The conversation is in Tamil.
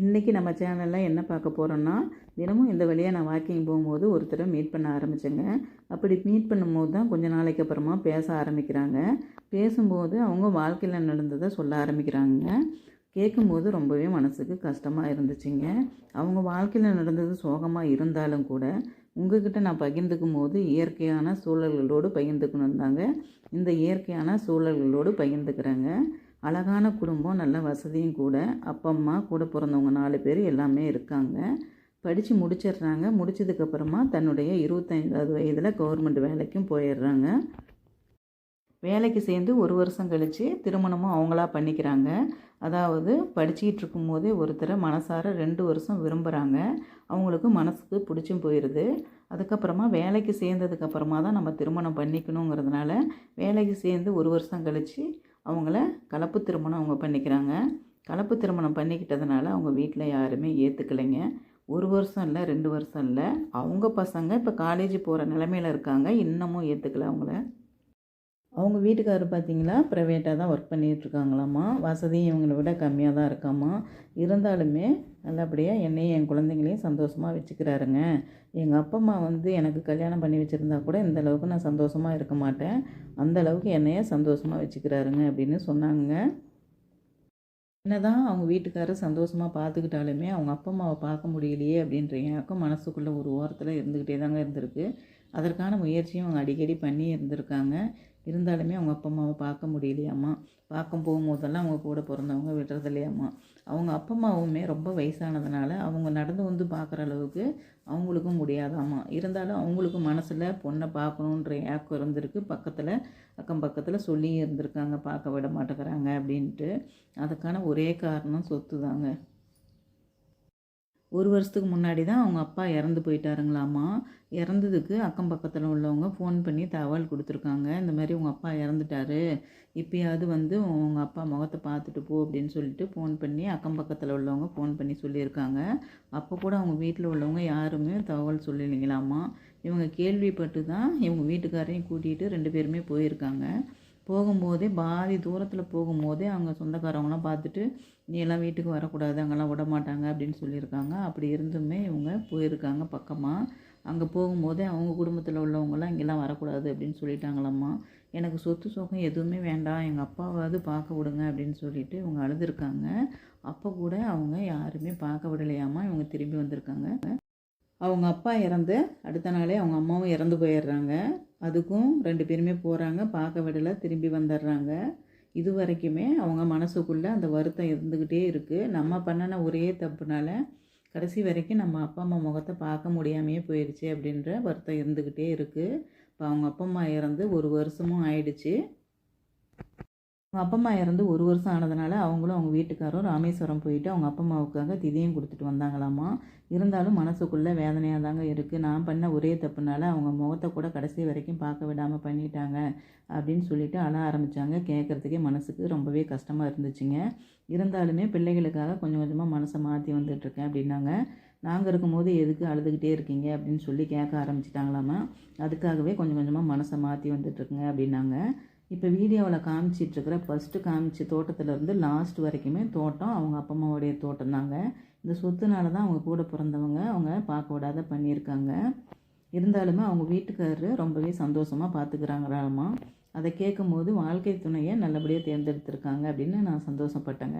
இன்றைக்கி நம்ம சேனலில் என்ன பார்க்க போகிறோன்னா தினமும் இந்த வழியாக நான் வாக்கிங் போகும்போது ஒருத்தரை மீட் பண்ண ஆரம்பித்தேங்க அப்படி மீட் பண்ணும்போது தான் கொஞ்ச நாளைக்கு அப்புறமா பேச ஆரம்பிக்கிறாங்க. பேசும்போது அவங்க வாழ்க்கையில் நடந்ததை சொல்ல ஆரம்பிக்கிறாங்க. கேட்கும்போது ரொம்பவே மனசுக்கு கஷ்டமாக இருந்துச்சுங்க. அவங்க வாழ்க்கையில் நடந்தது சோகமாக இருந்தாலும் கூட உங்ககிட்ட நான் பகிர்ந்துக்கும் போது இயற்கையான சூழல்களோடு பகிர்ந்துக்கணும் தாங்க இந்த இயற்கையான சூழல்களோடு பகிர்ந்துக்கிறேங்க. அழகான குடும்பம் நல்ல வசதியும் கூட. அப்பா அம்மா கூட பிறந்தவங்க நாலு பேர் எல்லாமே இருக்காங்க. படித்து முடிச்சிடுறாங்க. முடிச்சதுக்கப்புறமா தன்னுடைய இருபத்தைந்தாவது வயதில் கவர்மெண்ட் வேலைக்கும் போயிடுறாங்க. வேலைக்கு சேர்ந்து ஒரு வருஷம் கழித்து திருமணமும் அவங்களா பண்ணிக்கிறாங்க. அதாவது படிச்சுக்கிட்டு இருக்கும்போதே ஒருத்தரை மனசார ரெண்டு வருஷம் விரும்புகிறாங்க அவங்களுக்கு மனசுக்கு பிடிச்சும் போயிடுது அதுக்கப்புறமா வேலைக்கு சேர்ந்ததுக்கப்புறமா தான் நம்ம திருமணம் பண்ணிக்கணுங்கிறதுனால வேலைக்கு சேர்ந்து ஒரு வருஷம் கழித்து அவங்கள கலப்பு திருமணம் அவங்க பண்ணிக்கிறாங்க. கலப்பு திருமணம் பண்ணிக்கிட்டதுனால அவங்க வீட்டில் யாருமே ஏற்றுக்கலைங்க ஒரு வருஷம் இல்லை ரெண்டு வருஷம் இல்லை. அவங்க பசங்க இப்போ காலேஜ் போகிற நிலமையில் இருக்காங்க. இன்னமும் ஏற்றுக்கல அவங்கள. அவங்க வீட்டுக்காரர் பார்த்தீங்களா? ப்ரைவேட்டாக தான் ஒர்க் பண்ணிகிட்ருக்காங்களாம்மா வசதியும் இவங்களை விட கம்மியாக தான் இருக்காம்மா. இருந்தாலுமே நல்லபடியாக என்னையும் என் குழந்தைங்களையும் சந்தோஷமாக வச்சுக்கிறாருங்க. எங்கள் அப்பா அம்மா வந்து எனக்கு கல்யாணம் பண்ணி வச்சுருந்தா கூட இந்த அளவுக்கு நான் சந்தோஷமாக இருக்க மாட்டேன். அந்த அளவுக்கு என்னையே சந்தோஷமாக வச்சுக்கிறாருங்க அப்படின்னு சொன்னாங்க. என்னதான் அவங்க வீட்டுக்காரர் சந்தோஷமாக பார்த்துக்கிட்டாலுமே அவங்க அப்பா அம்மாவை பார்க்க முடியலையே அப்படின்ற எனக்கும் மனசுக்குள்ளே ஒரு ஓரத்தில் இருந்துக்கிட்டே தாங்க இருந்திருக்கு. அதற்கான முயற்சியும் அவங்க அடிக்கடி பண்ணி இருந்திருக்காங்க இருந்தாலுமே அவங்க அப்பா அம்மாவை பார்க்க முடியலையாம்மா. பார்க்க போகும்போதெல்லாம் அவங்க கூட பிறந்தவங்க விடுறது இல்லையாம்மா. அவங்க அப்பா அம்மாவுமே ரொம்ப வயசானதுனால அவங்க நடந்து வந்து பார்க்குற அளவுக்கு அவங்களுக்கும் முடியாதாம்மா. இருந்தாலும் அவங்களுக்கும் மனசில் பொண்ணை பார்க்கணுன்ற ஏக்கம் இருந்திருக்கு. பக்கத்தில் அக்கம் பக்கத்தில் சொல்லி இருந்திருக்காங்க பார்க்க விட மாட்டேங்கிறாங்க அப்படின்ட்டு. அதுக்கான ஒரே காரணம் சொத்து தாங்க ஒரு வருஷத்துக்கு முன்னாடி தான் அவங்க அப்பா இறந்து போயிட்டாருங்களாம்மா இறந்ததுக்கு அக்கம் பக்கத்தில் உள்ளவங்க ஃபோன் பண்ணி தகவல் கொடுத்துருக்காங்க. இந்த மாதிரி உங்கள் அப்பா இறந்துட்டாரு. இப்போயாவது வந்து உங்கள் அப்பா முகத்தை பார்த்துட்டு போ அப்படின்னு சொல்லிட்டு ஃபோன் பண்ணி அக்கம் பக்கத்தில் உள்ளவங்க ஃபோன் பண்ணி சொல்லியிருக்காங்க. அப்போ கூட அவங்க வீட்டில் உள்ளவங்க யாருமே தகவல் சொல்லலைங்களாம்மா இவங்க கேள்விப்பட்டு தான் இவங்க வீட்டுக்காரையும் கூட்டிகிட்டு ரெண்டு பேருமே போயிருக்காங்க. போகும்போதே பாதி தூரத்தில் போகும்போதே அவங்க சொந்தக்காரவங்களாம் பார்த்துட்டு நீ எல்லாம் வீட்டுக்கு வரக்கூடாது அங்கெல்லாம் விட மாட்டாங்க அப்படின்னு சொல்லியிருக்காங்க. அப்படி இருந்துமே இவங்க போயிருக்காங்க பக்கமாக அங்கே போகும்போதே அவங்க குடும்பத்தில் உள்ளவங்களாம் இங்கெல்லாம் வரக்கூடாது அப்படின்னு சொல்லிட்டாங்களாம்மா. எனக்கு சொத்து சோகம் எதுவுமே வேண்டாம் எங்கள் அப்பாவாவது பார்க்க விடுங்க அப்படின்னு சொல்லிட்டு இவங்க அழுதுருக்காங்க. அப்போ கூட அவங்க யாருமே பார்க்க விடலையாமா இவங்க திரும்பி வந்திருக்காங்க. அவங்க அப்பா இறந்து அடுத்த நாளே அவங்க அம்மாவும் இறந்து போயிடுறாங்க. அதுக்கும் ரெண்டு பேருமே போகிறாங்க பார்க்க விடலை. திரும்பி வந்துடுறாங்க இது வரைக்குமே அவங்க மனசுக்குள்ளே அந்த வருத்தம் இருந்துக்கிட்டே இருக்குது நம்ம பண்ணின ஒரே தப்புனால கடைசி வரைக்கும் நம்ம அப்பா அம்மா முகத்தை பார்க்க முடியாமையே போயிடுச்சு அப்படின்ற வருத்தம் இருந்துக்கிட்டே இருக்குது இப்போ அவங்க அப்பா அம்மா இறந்து ஒரு வருஷமும் ஆயிடுச்சு. அப்பா அம்மா இறந்து ஒரு வருஷம் ஆனதுனால அவங்களும் அவங்க வீட்டுக்காரரும் ராமேஸ்வரம் போயிட்டு அவங்க அப்பா அம்மாவுக்காக திதியும் கொடுத்துட்டு வந்தாங்களாமா? இருந்தாலும் மனசுக்குள்ளே வேதனையாக தாங்க இருக்குது நான் பண்ண ஒரே தப்புனால அவங்க முகத்தை கூட கடைசி வரைக்கும் பார்க்க விடாமல் பண்ணிட்டாங்க அப்படின்னு சொல்லிட்டு அழ ஆரம்பித்தாங்க கேட்குறதுக்கே மனசுக்கு ரொம்பவே கஷ்டமாக இருந்துச்சுங்க. இருந்தாலுமே பிள்ளைகளுக்காக கொஞ்சம் கொஞ்சமாக மனசை மாற்றி வந்துட்டுருக்கேன் அப்படின்னாங்க. நாங்கள் இருக்கும்போது எதுக்கு அழுதுகிட்டே இருக்கீங்க அப்படின்னு சொல்லி கேட்க ஆரம்பிச்சிட்டாங்களாமா? அதுக்காகவே கொஞ்சம் கொஞ்சமாக மனசை மாற்றி வந்துட்டுருக்குங்க அப்படின்னாங்க. இப்போ வீடியோவில் காமிச்சிட்ருக்கிற ஃபஸ்ட்டு காமிச்ச தோட்டத்துலேருந்து லாஸ்ட் வரைக்குமே தோட்டம் அவங்க அப்பா அம்மாவுடைய தோட்டம் தாங்க. இந்த சொத்துனால தான் அவங்க கூட பிறந்தவங்க அவங்க பார்க்க விடாத பண்ணியிருக்காங்க. இருந்தாலுமே அவங்க வீட்டுக்காரரு ரொம்பவே சந்தோஷமாக பார்த்துக்கிறாங்களாமா அதை கேட்கும்போது வாழ்க்கை துணையை நல்லபடியாக தேர்ந்தெடுத்திருக்காங்க அப்படின்னு நான் சந்தோஷப்பட்டேங்க.